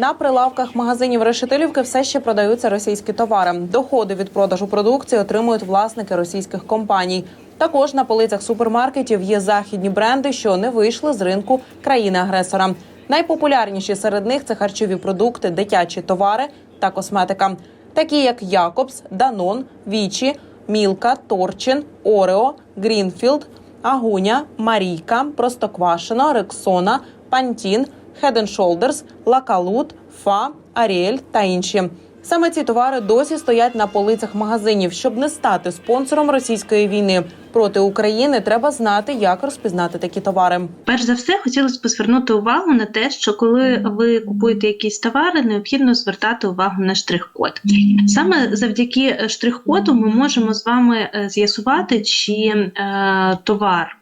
На прилавках магазинів решетилівки все ще продаються російські товари. Доходи від продажу продукції отримують власники російських компаній. Також на полицях супермаркетів є західні бренди, що не вийшли з ринку країни-агресора. Найпопулярніші серед них це харчові продукти, дитячі товари та косметика, такі як Якобс, Данон, Вічі, Мілка, Торчин, Орео, Грінфілд, Агуня, Марійка, Простоквашино, Рексона, Пантін, Head and Shoulders, Лакалут, Фа, Аріель та інші. Саме ці товари досі стоять на полицях магазинів. Щоб не стати спонсором російської війни проти України, треба знати, як розпізнати такі товари. Перш за все, хотілося б звернути увагу на те, що коли ви купуєте якісь товари, необхідно звертати увагу на штрих-код. Саме завдяки е, штрих-коду ми можемо з вами е, з'ясувати, чи е, товар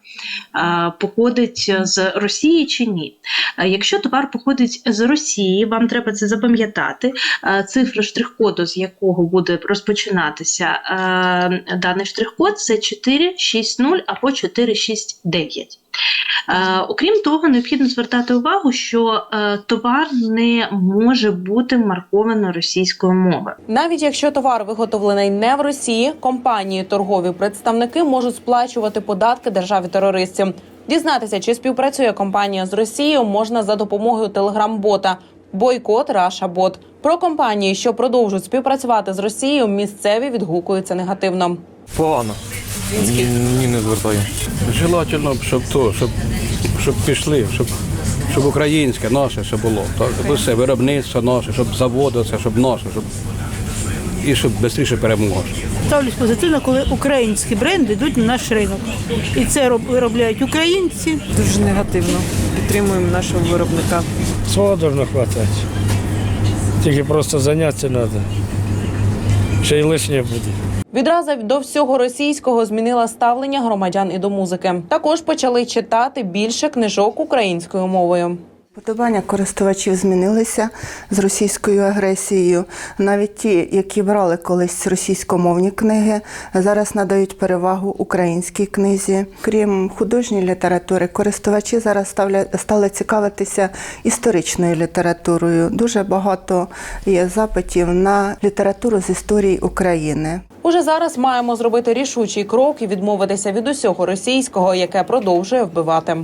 е, походить з Росії чи ні. Якщо товар походить з Росії, вам треба це запам'ятати. Цифра штрих-коду, з якого буде розпочинатися даний штрих-код, це 460 або 469. Е, окрім того, необхідно звертати увагу, що е, товар не може бути марковано російською мовою. Навіть якщо товар виготовлений не в Росії, компанії торгові представники можуть сплачувати податки державі терористів. Дізнатися, чи співпрацює компанія з Росією, можна за допомогою телеграм-бота Бойкот Раша Бот. Про компанії, що продовжують співпрацювати з Росією, місцеві відгукуються негативно. Погано. Ні, ні, не звертаю. Желательно, б, щоб то, щоб, щоб пішли, щоб, щоб українське наше ще було. Так, щоб все виробництво наше, щоб заводи, це, щоб наше, щоб і щоб швидше перемога. Ставлюсь позитивно, коли українські бренди йдуть на наш ринок. І це виробляють українці. Дуже негативно. Підтримуємо нашого виробника. Свого должно хватати. Тільки просто зайнятися треба. Ще й лишнє буде. Відразу до всього російського змінила ставлення громадян і до музики. Також почали читати більше книжок українською мовою. Подобання користувачів змінилися з російською агресією. Навіть ті, які брали колись російськомовні книги, зараз надають перевагу українській книзі. Крім художньої літератури, користувачі зараз стали цікавитися історичною літературою. Дуже багато є запитів на літературу з історії України. Уже зараз маємо зробити рішучий крок і відмовитися від усього російського, яке продовжує вбивати.